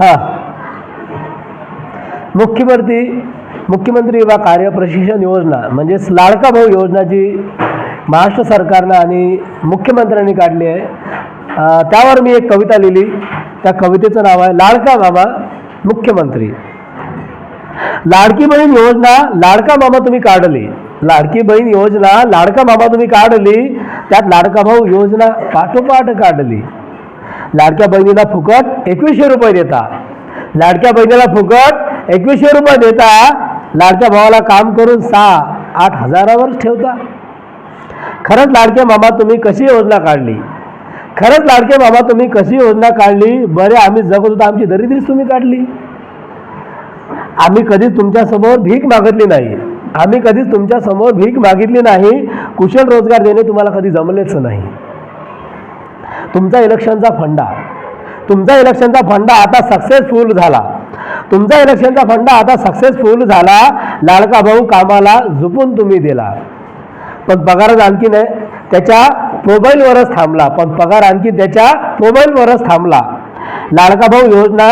हां. मुख्यमंत्री मुख्यमंत्री वा कार्य प्रशिक्षण योजना म्हणजेच लाडका भाऊ योजना जी महाराष्ट्र सरकारनं आणि मुख्यमंत्र्यांनी काढली आहे त्यावर मी एक कविता लिहिली. त्या कवितेचं नाव आहे लाडका मामा मुख्यमंत्री. लाडकी बहीण योजना लाडका मामा तुम्ही काढली. लाडकी बहीण योजना लाडका मामा तुम्ही काढली. त्यात लाडका भाऊ योजना पाठोपाठ काढली. लाडक्या बहिणीला फुकट एकवीसशे रुपये देता. लाडक्या बहिणीला फुकट एकवीसशे रुपये देता. लाडक्या भावाला काम करून सहा आठ हजारावर ठेवता. खरंच लाडके मामा तुम्ही कशी योजना काढली? खरंच लाडके मामा तुम्ही कशी योजना काढली? बरे आम्ही जगत होतो आमची दरिद्रीच तुम्ही काढली. आम्ही कधीच तुमच्यासमोर भीक मागितली नाही. आम्ही कधीच तुमच्यासमोर भीक मागितली नाही. कुशल रोजगार देणे तुम्हाला कधी जमलेच नाही. तुमचा इलेक्शनचा फंडा. तुमचा इलेक्शनचा फंडा आता सक्सेसफुल झाला. तुमचा इलेक्शनचा फंडा आता सक्सेसफुल झाला. लाडका भाऊ कामाला झुपून तुम्ही दिला. पण पगारच आणखी नाही त्याच्या मोबाईलवरच थांबला. पण पगार आणखी त्याच्या मोबाईलवरच थांबला. लाडका भाऊ योजना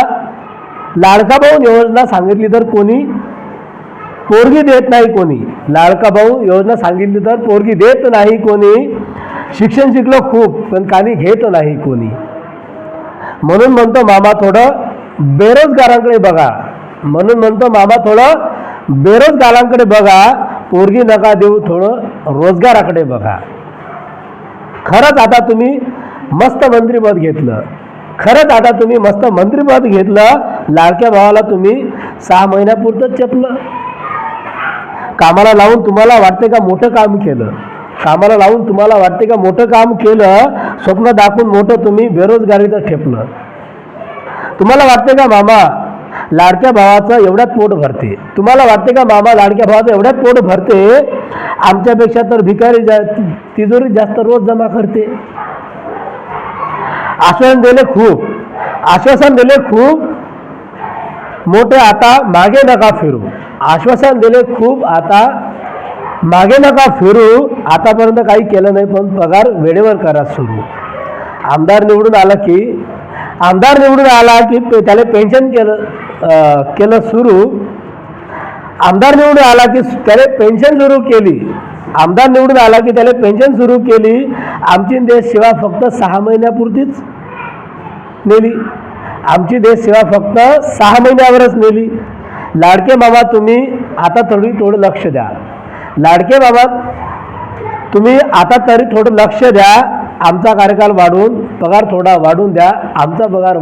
लाडका भाऊ योजना सांगितली तर कोणी? पोरगी देत नाही कोणी. लाडका भाऊ योजना सांगितली तर पोरगी देत नाही कोणी. शिक्षण शिकलो खूप पण काही घेत नाही कोणी. म्हणून म्हणतो मामा थोडं बेरोजगारांकडे बघा. म्हणून म्हणतो मामा थोडं बेरोजगारांकडे बघा. पोरगी नका देऊ थोडं रोजगाराकडे बघा. खरंच आता तुम्ही मस्त मंत्रिपद घेतलं. खरंच आता तुम्ही मस्त मंत्रिपद घेतलं. लाडक्या भावाला तुम्ही सहा महिन्यापुरतंच चपलं कामाला लावून तुम्हाला वाटते का मोठं काम केलं? कामाला लावून तुम्हाला वाटते का मोठं काम केलं स्वप्न दाखवून मोठं तुम्ही बेरोजगारीचं ठेपलं तुम्हाला वाटते का मामा लाडक्या भावाचं एवढ्यात पोट भरते? तुम्हाला वाटते का मामा लाडक्या भावाचं एवढ्यात पोट भरते? आमच्यापेक्षा तर भिकारी जा तिजोरी जास्त रोज जमा करते. आश्वासन दिले खूप. आश्वासन दिले खूप. मोठे आता मागे नका फिरू. आश्वासन दिले खूप आता मागे नका फिरू. आतापर्यंत काही केलं नाही पण पगार वेळेवर करा सुरू. आमदार निवडून आला की आमदार निवडून आला की पे- त्याला पेन्शन केलं केलं सुरू. आमदार निवडून आला की त्याला पेन्शन सुरू केली. आमदार निवडून आला की त्याला पेन्शन सुरू केली. आमची देश सेवा फक्त सहा महिन्यापुरतीच नेली. आमची देश सेवा फक्त सहा महिन्यावरच नेली. लाडके मामा तुम्ही आता थोडी थोडं लक्ष द्या. लाडके बाबा तुम्ही आता तरी थोडं लक्ष द्या. आमचा कार्यकाल वाढवून पगार थोडा वाढवून द्या. आमचा पगार